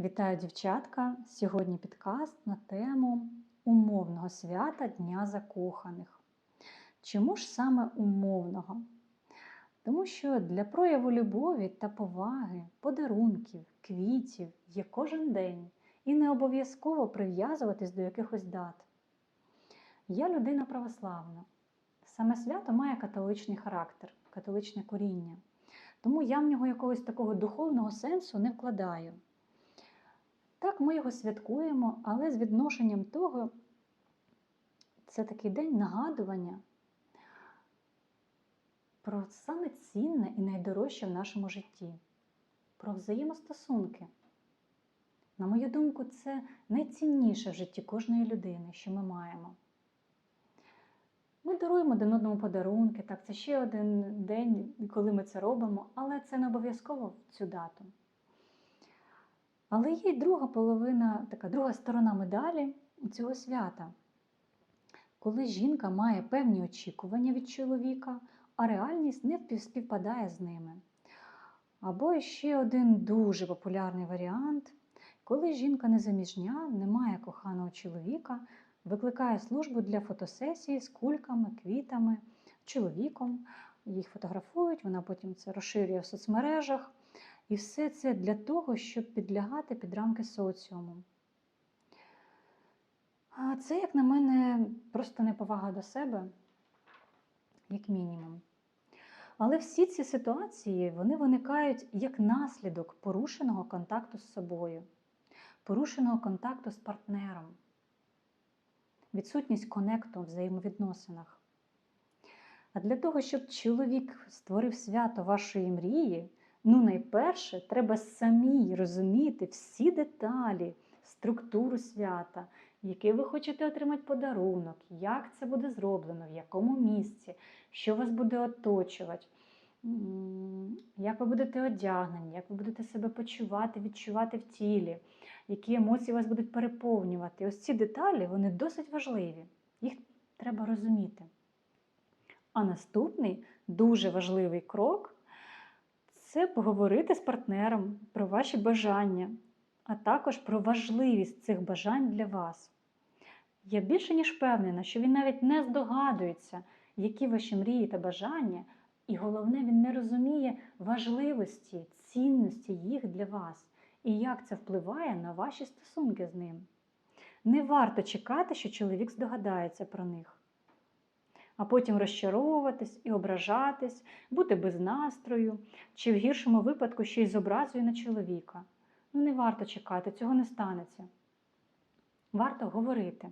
Вітаю, дівчатка! Сьогодні підкаст на тему умовного свята Дня Закоханих. Чому ж саме умовного? Тому що для прояву любові та поваги, подарунків, квітів є кожен день і не обов'язково прив'язуватись до якихось дат. Я людина православна. Саме свято має католичний характер, католичне коріння. Тому я в нього якогось такого духовного сенсу не вкладаю. Так, ми його святкуємо, але з відношенням того, це такий день нагадування про саме цінне і найдорожче в нашому житті, про взаємостосунки. На мою думку, це найцінніше в житті кожної людини, що ми маємо. Ми даруємо один одному подарунки, так, це ще один день, коли ми це робимо, але це не обов'язково в цю дату. Але є й друга половина, така друга сторона медалі цього свята, коли жінка має певні очікування від чоловіка, а реальність не співпадає з ними. Або ще один дуже популярний варіант, коли жінка незаміжня, не має коханого чоловіка, викликає службу для фотосесії з кульками, квітами, чоловіком. Їх фотографують, вона потім це розширює в соцмережах. І все це для того, щоб підлягати під рамки соціуму. А це, як на мене, просто неповага до себе, як мінімум. Але всі ці ситуації вони виникають як наслідок порушеного контакту з собою, порушеного контакту з партнером, відсутність конекту в взаємовідносинах. А для того, щоб чоловік створив свято вашої мрії, Ну, найперше, треба самі розуміти всі деталі, структуру свята, який ви хочете отримати подарунок, як це буде зроблено, в якому місці, що вас буде оточувати, як ви будете одягнені, як ви будете себе почувати, відчувати в тілі, які емоції вас будуть переповнювати. ось ці деталі вони досить важливі. Їх треба розуміти. А наступний дуже важливий крок це поговорити з партнером про ваші бажання, а також про важливість цих бажань для вас. Я більше ніж впевнена, що він навіть не здогадується, які ваші мрії та бажання, і головне, він не розуміє важливості, цінності їх для вас і як це впливає на ваші стосунки з ним. Не варто чекати, що чоловік здогадається про них а потім розчаровуватись і ображатись, бути без настрою, чи в гіршому випадку ще й з образою на чоловіка. Ну, не варто чекати, цього не станеться. Варто говорити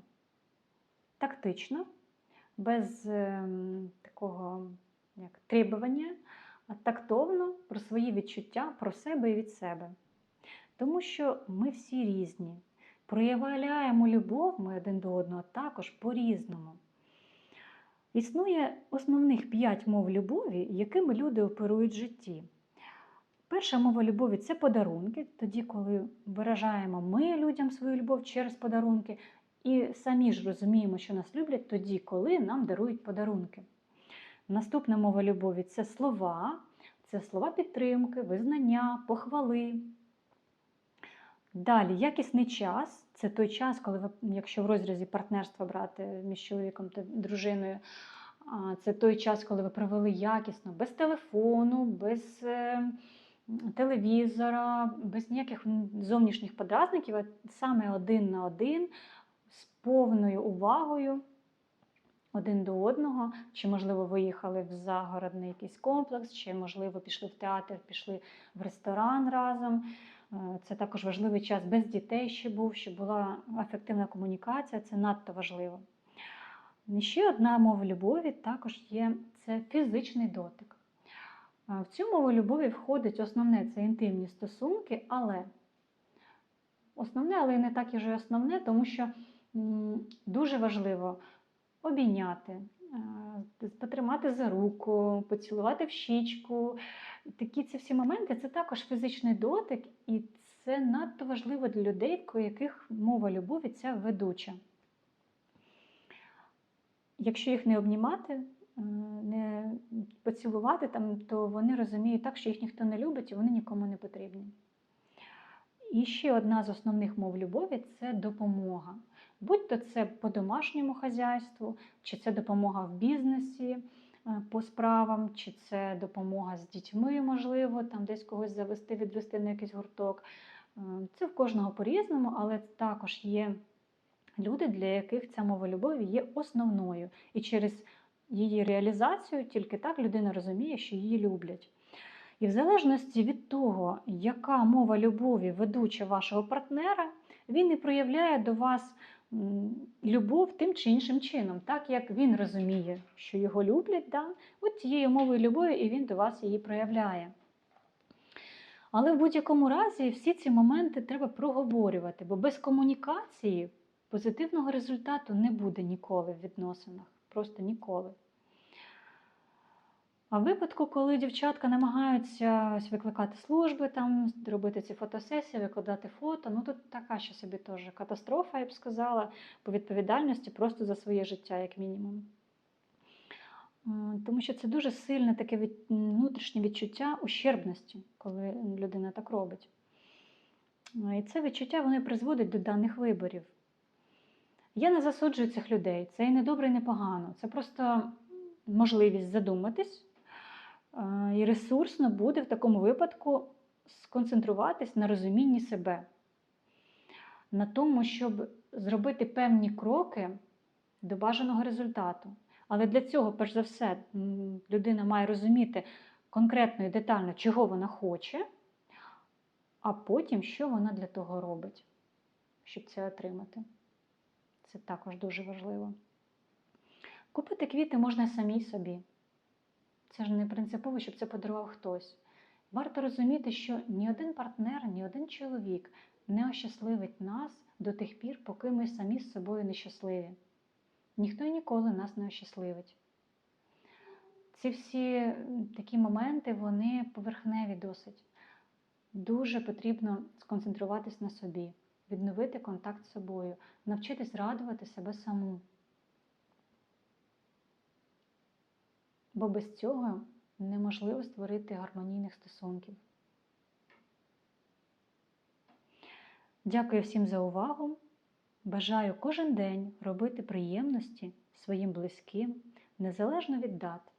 тактично, без е, такого як требування, а тактовно про свої відчуття, про себе і від себе. Тому що ми всі різні. Проявляємо любов ми один до одного також по-різному. Існує основних п'ять мов любові, якими люди оперують в житті. Перша мова любові це подарунки, тоді, коли виражаємо ми людям свою любов через подарунки, і самі ж розуміємо, що нас люблять тоді, коли нам дарують подарунки. Наступна мова любові це слова, це слова підтримки, визнання, похвали. Далі якісний час це той час, коли ви, якщо в розрізі партнерства брати між чоловіком та дружиною, це той час, коли ви провели якісно, без телефону, без е, телевізора, без ніяких зовнішніх подразників, а саме один на один, з повною увагою один до одного, чи, можливо, виїхали в загородний якийсь комплекс, чи, можливо, пішли в театр, пішли в ресторан разом. Е, це також важливий час без дітей ще був, щоб була ефективна комунікація, це надто важливо. Ще одна мова любові також є це фізичний дотик. Е, в цю мову любові входить основне це інтимні стосунки, але основне, але не так і вже основне, тому що дуже важливо обійняти, е, потримати за руку, поцілувати в щічку. Такі ці всі моменти це також фізичний дотик, і це надто важливо для людей, у яких мова любові ця ведуча. Якщо їх не обнімати, е, не поцілувати, там, то вони розуміють так, що їх ніхто не любить і вони нікому не потрібні. І ще одна з основних мов любові це допомога. Будь-то це по домашньому хазяйству, чи це допомога в бізнесі по справам, чи це допомога з дітьми, можливо, там десь когось завести, відвести на якийсь гурток. Е, Це в кожного по-різному, але також є люди, для яких ця мова любові є основною. І через її реалізацію тільки так людина розуміє, що її люблять. І в залежності від того, яка мова любові ведуча вашого партнера, він і проявляє до вас любов тим чи іншим чином, так як він розуміє, що його люблять, да? от цією мовою любові і він до вас її проявляє. Але в будь-якому разі всі ці моменти треба проговорювати, бо без комунікації позитивного результату не буде ніколи в відносинах. Просто ніколи. А в випадку, коли дівчатка намагаються ось викликати служби, там, робити ці фотосесії, викладати фото, ну тут така ще собі теж катастрофа, я б сказала, по відповідальності просто за своє життя, як мінімум. Тому що це дуже сильне таке від, внутрішнє відчуття ущербності, коли людина так робить. І це відчуття вони призводить до даних виборів. Я не засуджую цих людей. Це і не добре, і не погано. Це просто можливість задуматись е, і ресурсно буде в такому випадку сконцентруватись на розумінні себе, на тому, щоб зробити певні кроки до бажаного результату. Але для цього, перш за все, людина має розуміти конкретно і детально, чого вона хоче, а потім, що вона для того робить, щоб це отримати. Це також дуже важливо. Купити квіти можна самій собі. Це ж не принципово, щоб це подарував хтось. Варто розуміти, що ні один партнер, ні один чоловік не ощасливить нас до тих пір, поки ми самі з собою нещасливі. Ніхто і ніколи нас не ощасливить. Ці всі такі моменти, вони поверхневі досить. Дуже потрібно сконцентруватись на собі, відновити контакт з собою, навчитись радувати себе саму. Бо без цього неможливо створити гармонійних стосунків. Дякую всім за увагу. Бажаю кожен день робити приємності своїм близьким, незалежно від дат.